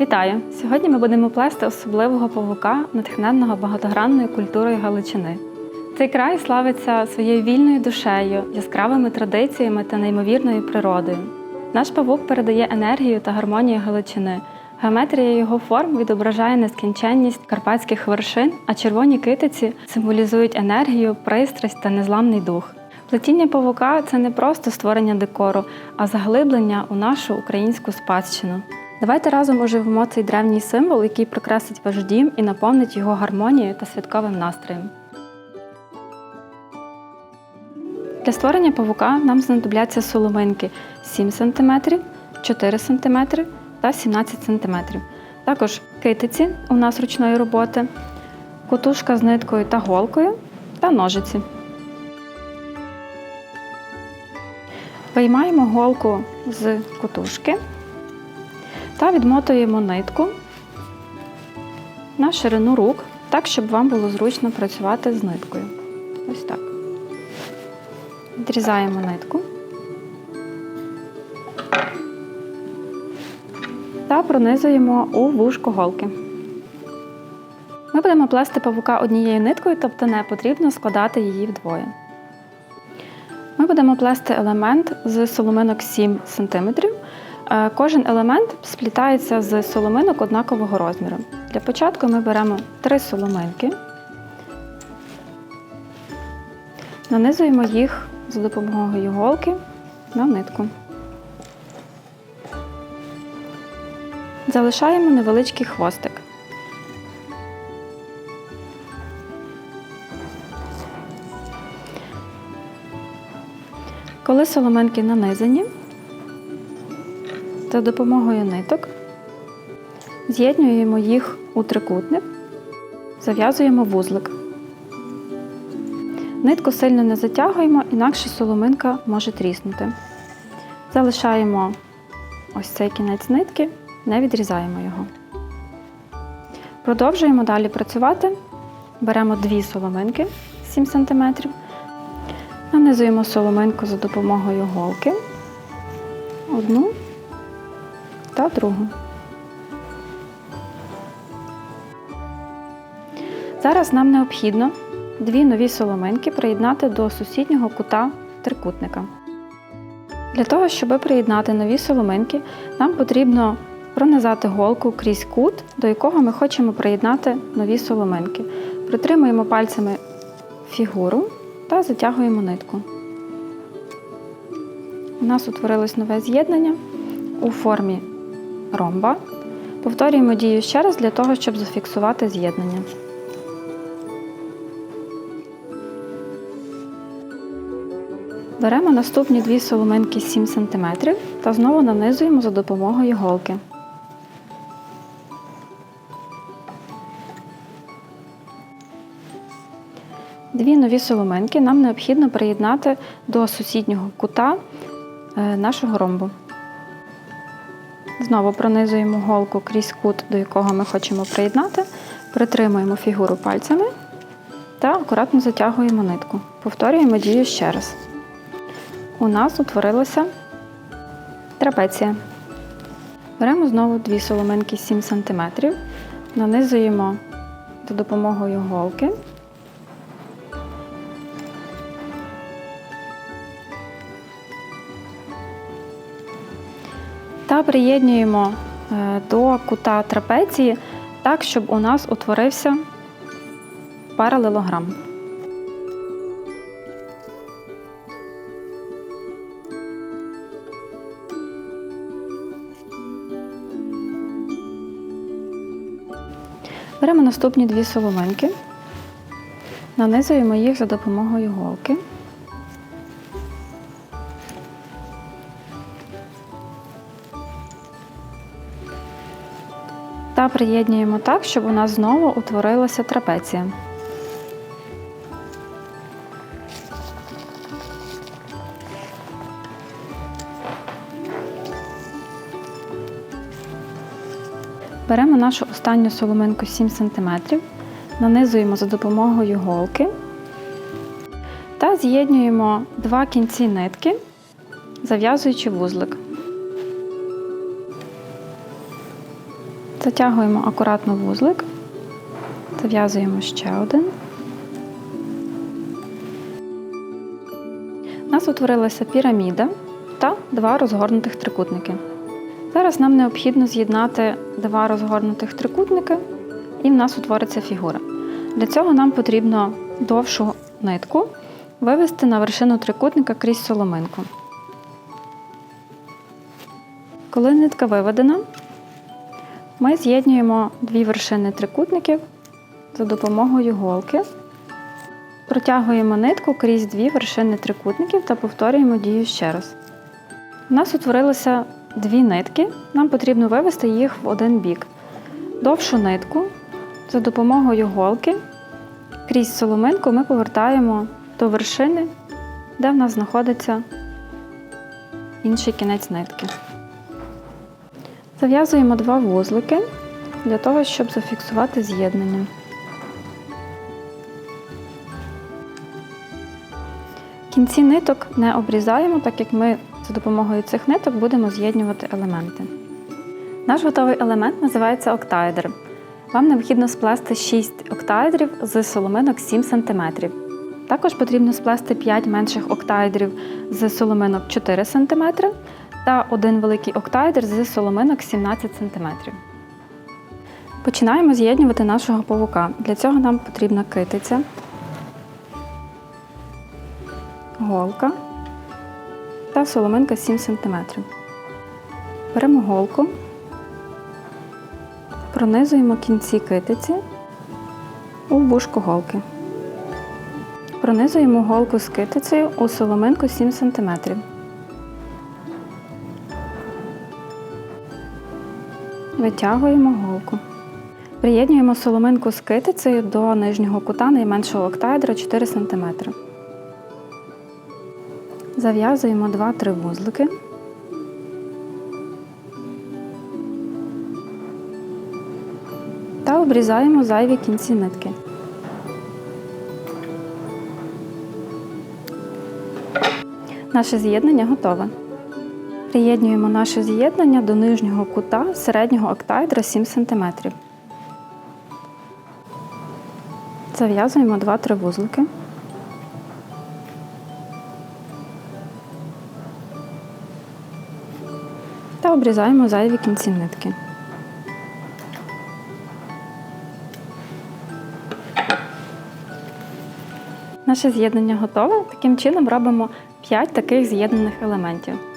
Вітаю! Сьогодні ми будемо плести особливого павука, натхненного багатогранною культурою Галичини. Цей край славиться своєю вільною душею, яскравими традиціями та неймовірною природою. Наш павук передає енергію та гармонію Галичини. Геометрія його форм відображає нескінченність карпатських вершин, а червоні китиці символізують енергію, пристрасть та незламний дух. Плетіння павука це не просто створення декору, а заглиблення у нашу українську спадщину. Давайте разом оживимо цей древній символ, який прикрасить ваш дім і наповнить його гармонією та святковим настроєм. Для створення павука нам знадобляться соломинки 7 см, 4 см та 17 см. Також китиці у нас ручної роботи, котушка з ниткою та голкою та ножиці. Виймаємо голку з котушки та відмотуємо нитку на ширину рук, так, щоб вам було зручно працювати з ниткою. Ось так. Відрізаємо нитку та пронизуємо у вушко голки. Ми будемо плести павука однією ниткою, тобто не потрібно складати її вдвоє. Ми будемо плести елемент з соломинок 7 см. Е, Кожен елемент сплітається з соломинок однакового розміру. Для початку ми беремо 3 соломинки, нанизуємо їх за допомогою голки на нитку. Залишаємо невеличкий хвостик. Коли соломинки нанизані, за допомогою ниток з'єднуємо їх у трикутник, зав'язуємо вузлик. Нитку сильно не затягуємо, інакше соломинка може тріснути. Залишаємо ось цей кінець нитки, не відрізаємо його. Продовжуємо далі працювати. Беремо дві соломинки 7 см, нанизуємо соломинку за допомогою голки, одну та другу. Зараз нам необхідно дві нові соломинки приєднати до сусіднього кута трикутника. Для того, щоб приєднати нові соломинки, нам потрібно пронизати голку крізь кут, до якого ми хочемо приєднати нові соломинки. Притримуємо пальцями фігуру та затягуємо нитку. У нас утворилось нове з'єднання у формі ромба. Повторюємо дію ще раз для того, щоб зафіксувати з'єднання. Беремо наступні дві соломинки 7 см та знову нанизуємо за допомогою голки. Дві нові соломинки нам необхідно приєднати до сусіднього кута е, нашого ромбу. Знову пронизуємо голку крізь кут, до якого ми хочемо приєднати, притримуємо фігуру пальцями та акуратно затягуємо нитку. Повторюємо дію ще раз. У нас утворилася трапеція. Беремо знову дві соломинки 7 см, нанизуємо за допомогою голки. Та приєднуємо е, до кута трапеції так, щоб у нас утворився паралелограм. Беремо наступні дві соломинки, нанизуємо їх за допомогою голки. Та приєднуємо так, щоб у нас знову утворилася трапеція. Беремо нашу останню соломинку 7 см, нанизуємо за допомогою голки та з'єднуємо два кінці нитки, зав'язуючи вузлик. Затягуємо акуратно вузлик, зав'язуємо ще один. У нас утворилася піраміда та два розгорнутих трикутники. Зараз нам необхідно з'єднати два розгорнутих трикутники, і в нас утвориться фігура. Для цього нам потрібно довшу нитку вивести на вершину трикутника крізь соломинку. Коли нитка виведена, ми з'єднуємо дві вершини трикутників за допомогою голки. Протягуємо нитку крізь дві вершини трикутників та повторюємо дію ще раз. У нас утворилося дві нитки, нам потрібно вивести їх в один бік. Довшу нитку за допомогою голки крізь соломинку ми повертаємо до вершини, де в нас знаходиться інший кінець нитки. Зав'язуємо два вузлики для того, щоб зафіксувати з'єднання. Кінці ниток не обрізаємо, так як ми за допомогою цих ниток будемо з'єднувати елементи. Наш готовий елемент називається октаедр. Вам необхідно сплести 6 октаедрів з соломинок 7 см. Також потрібно сплести 5 менших октаедрів з соломинок 4 см та один великий октаедр з соломинок 17 см. Починаємо з'єднувати нашого павука. Для цього нам потрібна китиця, голка та соломинка 7 см. Беремо голку, пронизуємо кінці китиці у вушку голки. Пронизуємо голку з китицею у соломинку 7 см. Витягуємо голку. Приєднуємо соломинку з китицею до нижнього кута найменшого октаедра 4 см. Зав'язуємо 2-3 вузлики. Та обрізаємо зайві кінці нитки. Наше з'єднання готове. Приєднуємо наше з'єднання до нижнього кута середнього октаедра 7 см. Зав'язуємо 2-3 вузлики. Та обрізаємо зайві кінці нитки. Наше з'єднання готове. Таким чином робимо 5 таких з'єднаних елементів.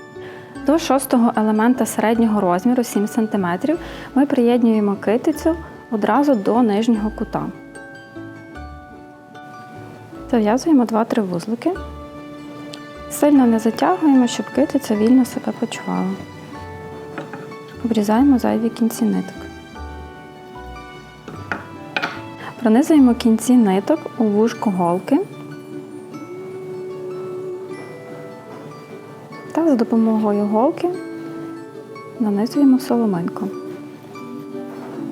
До шостого елемента середнього розміру 7 см ми приєднуємо китицю одразу до нижнього кута. Зав'язуємо 2-3 вузлики. Сильно не затягуємо, щоб китиця вільно себе почувала. Обрізаємо зайві кінці ниток. Пронизуємо кінці ниток у вушку голки та за допомогою голки нанизуємо соломинку.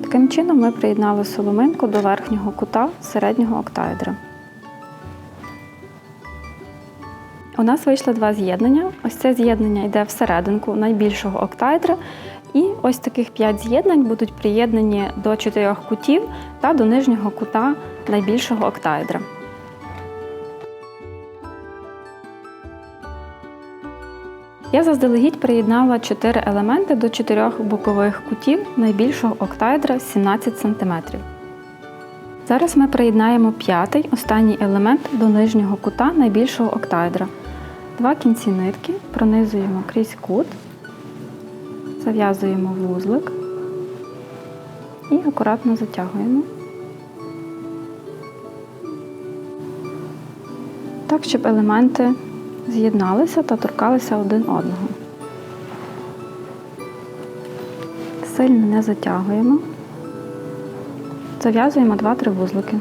Таким чином ми приєднали соломинку до верхнього кута середнього октаедра. У нас вийшло два з'єднання. Ось це з'єднання йде всерединку найбільшого октаедра. І ось таких 5 з'єднань будуть приєднані до чотирьох кутів та до нижнього кута найбільшого октаедра. Я заздалегідь приєднала 4 елементи до чотирьох бокових кутів найбільшого октаедра 17 см. Зараз ми приєднаємо п'ятий останній елемент до нижнього кута найбільшого октаедра. Два кінці нитки пронизуємо крізь кут, зав'язуємо вузлик і акуратно затягуємо. Так, щоб елементи з'єдналися та торкалися один одного. Сильно не затягуємо. Зав'язуємо 2-3 вузлики.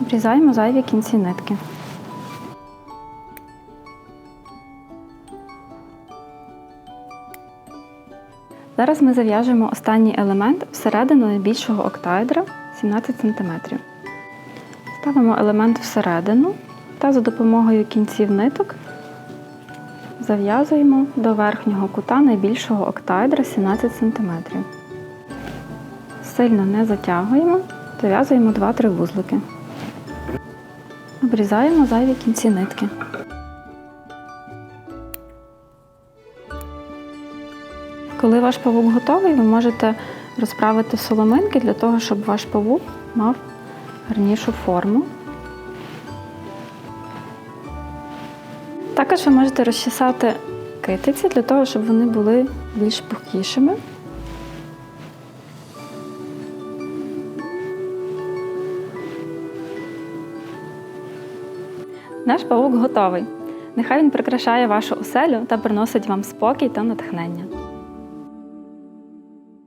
Обрізаємо зайві кінці нитки. Зараз ми зав'яжемо останній елемент всередину найбільшого октаедра 17 см. Ставимо елемент всередину та за допомогою кінців ниток Зав'язуємо до верхнього кута найбільшого октаедра 17 см. Сильно не затягуємо, зав'язуємо 2-3 вузлики. Обрізаємо зайві кінці нитки. Коли ваш павук готовий, ви можете розправити соломинки для того, щоб ваш павук мав гарнішу форму. Також ви можете розчесати китиці для того, щоб вони були більш пухкішими. Наш павук готовий. Нехай він прикрашає вашу оселю та приносить вам спокій та натхнення.